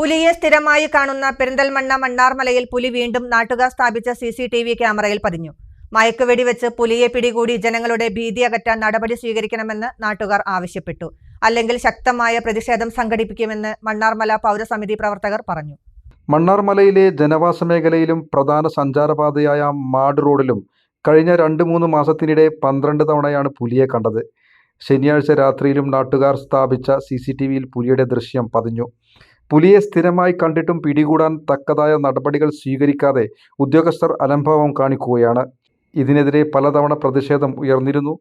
പുലിയെ സ്ഥിരമായി കാണുന്ന പെരിന്തൽമണ്ണ മണ്ണാർമലയിൽ പുലി വീണ്ടും നാട്ടുകാർ സ്ഥാപിച്ച സി സി ടി വി ക്യാമറയിൽ പതിഞ്ഞു. മയക്കുവെടി വെച്ച് പുലിയെ പിടികൂടി ജനങ്ങളുടെ ഭീതി അകറ്റാൻ നടപടി സ്വീകരിക്കണമെന്ന് നാട്ടുകാർ ആവശ്യപ്പെട്ടു. അല്ലെങ്കിൽ ശക്തമായ പ്രതിഷേധം സംഘടിപ്പിക്കുമെന്ന് മണ്ണാർമല പൗരസമിതി പ്രവർത്തകർ പറഞ്ഞു. മണ്ണാർമലയിലെ ജനവാസ മേഖലയിലും പ്രധാന സഞ്ചാരപാതയായ മാട് റോഡിലും കഴിഞ്ഞ രണ്ട് മൂന്ന് മാസത്തിനിടെ പന്ത്രണ്ട് തവണയാണ് പുലിയെ കണ്ടത്. ശനിയാഴ്ച രാത്രിയിലും നാട്ടുകാർ സ്ഥാപിച്ച സി സി ടി വിയിൽ പുലിയുടെ ദൃശ്യം പതിഞ്ഞു. പുലിയെ സ്ഥിരമായി കണ്ടിട്ടും പിടികൂടാൻ തക്കതായ നടപടികൾ സ്വീകരിക്കാതെ ഉദ്യോഗസ്ഥർ അലംഭാവം കാണിക്കുകയാണ്. ഇതിനെതിരെ പലതവണ പ്രതിഷേധം ഉയർന്നിരുന്നു.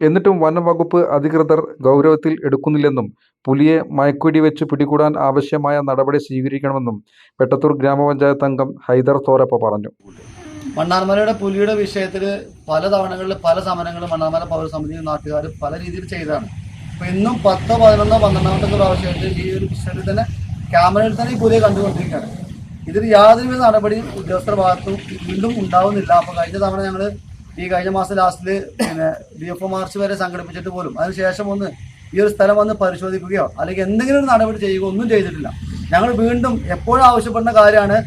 എന്നിട്ടും വനംവകുപ്പ് അധികൃതർ ഗൗരവത്തിൽ എടുക്കുന്നില്ലെന്നും പുലിയെ മയക്കുടി വെച്ച് പിടികൂടാൻ ആവശ്യമായ നടപടി സ്വീകരിക്കണമെന്നും പെട്ടത്തൂർ ഗ്രാമപഞ്ചായത്ത് അംഗം ഹൈദർ തോരപ്പ പറഞ്ഞു. മണ്ണാർമലയുടെ പുലിയുടെ വിഷയത്തിൽ പല തവണകളിൽ പല സമരങ്ങളും മണ്ണാർമല പൗരസമിതി നാട്ടുകാർ പല രീതിയിൽ ചെയ്തതാണ്. അപ്പൊ ഇന്നും പത്തോ പതിനൊന്നോ പന്ത്രണ്ടാമത്തെ പ്രാവശ്യമായിട്ട് ഈ ഒരു വിഷയത്തിൽ തന്നെ ക്യാമറയിൽ തന്നെ ഈ പുലിയെ കണ്ടുകൊണ്ടിരിക്കുകയാണ്. ഇതിൽ യാതൊരുവിധ നടപടിയും ഉദ്യോഗസ്ഥർ ഭാഗത്തും വീണ്ടും ഉണ്ടാവുന്നില്ല. അപ്പോൾ കഴിഞ്ഞ തവണ ഞങ്ങൾ ഈ കഴിഞ്ഞ മാസം ലാസ്റ്റിൽ പിന്നെ ഡി എഫ് ഒ മാർച്ച് വരെ സംഘടിപ്പിച്ചിട്ട് പോലും അതിനുശേഷം ഒന്ന് ഈ ഒരു സ്ഥലം വന്ന് പരിശോധിക്കുകയോ അല്ലെങ്കിൽ എന്തെങ്കിലും ഒരു നടപടി ചെയ്യുകയോ ഒന്നും ചെയ്തിട്ടില്ല. ഞങ്ങൾ വീണ്ടും എപ്പോഴും ആവശ്യപ്പെടുന്ന കാര്യമാണ്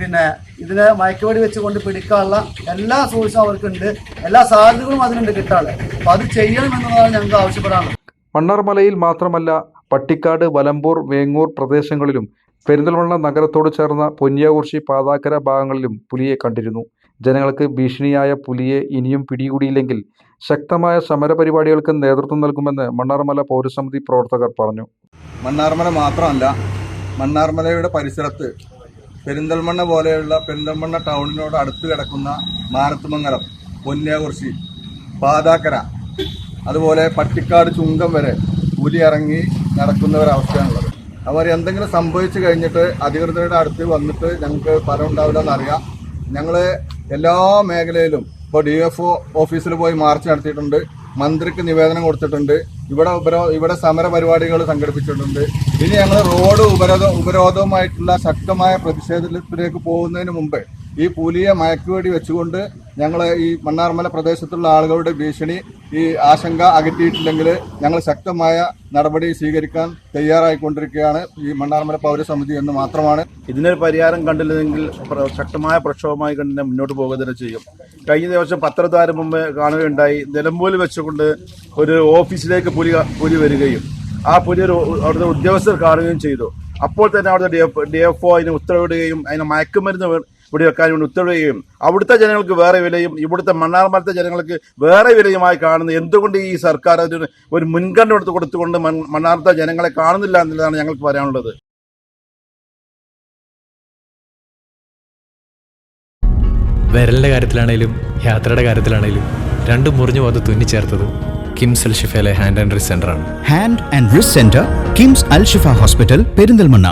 പിന്നെ ഇതിനെ മയക്കുവടി വെച്ചുകൊണ്ട് പിടിക്കാനുള്ള എല്ലാ സോഴ്സും അവർക്കുണ്ട്. എല്ലാ സാധ്യതകളും അതിനുണ്ട് കിട്ടാതെ അപ്പൊ അത് ചെയ്യണം എന്നുള്ളതാണ് ഞങ്ങൾക്ക് ആവശ്യപ്പെടാനുള്ളത്. മണ്ണാർമലയിൽ മാത്രമല്ല പട്ടിക്കാട് വലമ്പൂർ വേങ്ങൂർ പ്രദേശങ്ങളിലും പെരിന്തൽമണ്ണ നഗരത്തോട് ചേർന്ന പൊന്നിയാകുർശി പാതാക്കര ഭാഗങ്ങളിലും പുലിയെ കണ്ടിരുന്നു. ജനങ്ങൾക്ക് ഭീഷണിയായ പുലിയെ ഇനിയും പിടികൂടിയില്ലെങ്കിൽ ശക്തമായ സമരപരിപാടികൾക്ക് നേതൃത്വം നൽകുമെന്ന് മണ്ണാർമല പൗരസമിതി പ്രവർത്തകർ പറഞ്ഞു. മണ്ണാർമല മാത്രമല്ല മണ്ണാർമലയുടെ പരിസരത്ത് പെരിന്തൽമണ്ണ പോലെയുള്ള പെരിന്തൽമണ്ണ ടൗണിനോട് അടുത്ത് കിടക്കുന്ന മാനത്തുമംഗലം പൊന്നിയാകുർശി പാതാക്കര അതുപോലെ പട്ടിക്കാട് ചുങ്കം വരെ പുലി ഇറങ്ങി നടക്കുന്ന ഒരു ഒരവസ്ഥയാണുള്ളത് അവർ എന്തെങ്കിലും സംഭവിച്ചു കഴിഞ്ഞിട്ട് അധികൃതരുടെ അടുത്ത് വന്നിട്ട് ഞങ്ങൾക്ക് ഫലം ഉണ്ടാവില്ല എന്നറിയാം ഞങ്ങൾ എല്ലാ മേഖലയിലും ഇപ്പോൾ ഡി എഫ് ഒ ഓഫീസിൽ പോയി മാർച്ച് നടത്തിയിട്ടുണ്ട്. മന്ത്രിക്ക് നിവേദനം കൊടുത്തിട്ടുണ്ട്. ഇവിടെ ഉപരോ ഇവിടെ സമര പരിപാടികൾ സംഘടിപ്പിച്ചിട്ടുണ്ട്. ഇനി ഞങ്ങൾ റോഡ് ഉപരോധ ഉപരോധവുമായിട്ടുള്ള ശക്തമായ പ്രതിഷേധത്തിലേക്ക് പോകുന്നതിന് മുമ്പ് ഈ പുലിയെ മയക്കുവേടി വെച്ചുകൊണ്ട് ഞങ്ങൾ ഈ മണ്ണാർമല പ്രദേശത്തുള്ള ആളുകളുടെ ഭീഷണി ഈ ആശങ്ക അകറ്റിയിട്ടില്ലെങ്കിൽ ഞങ്ങൾ ശക്തമായ നടപടി സ്വീകരിക്കാൻ തയ്യാറായിക്കൊണ്ടിരിക്കുകയാണ് ഈ മണ്ണാർമല പൗരസമിതി എന്ന് മാത്രമാണ്. ഇതിനൊരു പരിഹാരം കണ്ടില്ലെങ്കിൽ ശക്തമായ പ്രക്ഷോഭമായി കണ്ടു മുന്നോട്ട് പോകുക തന്നെ ചെയ്യും. കഴിഞ്ഞ ദിവസം പത്രത്താരം മുമ്പ് കാണുകയുണ്ടായി നിലമ്പൂരിൽ വെച്ചുകൊണ്ട് ഒരു ഓഫീസിലേക്ക് പുലി പുലി വരികയും ആ പുലി ഒരു അവിടുത്തെ ഉദ്യോഗസ്ഥർ കാണുകയും ചെയ്തു. അപ്പോൾ തന്നെ അവിടുത്തെ D F D F O അതിന് ഉത്തരവിടുകയും അതിന് മയക്കുമരുന്ന് വെ- വെക്കാൻ വേണ്ടി ഉത്തരവുകയും അവിടുത്തെ ജനങ്ങൾക്ക് വേറെ വിലയും ഇവിടുത്തെ മണ്ണാർമലത്തെ ജനങ്ങൾക്ക് വേറെ വിലയുമായി കാണുന്നത് എന്തുകൊണ്ട് ഈ സർക്കാർ അതിന് ഒരു മുൻഗണന എടുത്ത് കൊടുത്തുകൊണ്ട് മണ്ണാർത്തെ ജനങ്ങളെ കാണുന്നില്ല എന്നുള്ളതാണ് ഞങ്ങൾക്ക് പറയാനുള്ളത്. വിരലിന്റെ കാര്യത്തിലാണേലും യാത്രയുടെ കാര്യത്തിലാണേലും രണ്ടും മുറിഞ്ഞു പോകാതെ തുന്നിച്ചേർത്തത് കിംസ് അൽ ഷിഫയിലെ hand and wrist സെന്ററാണ് hand and wrist centre KIMS Al Shifa hospital Perinthalmanna.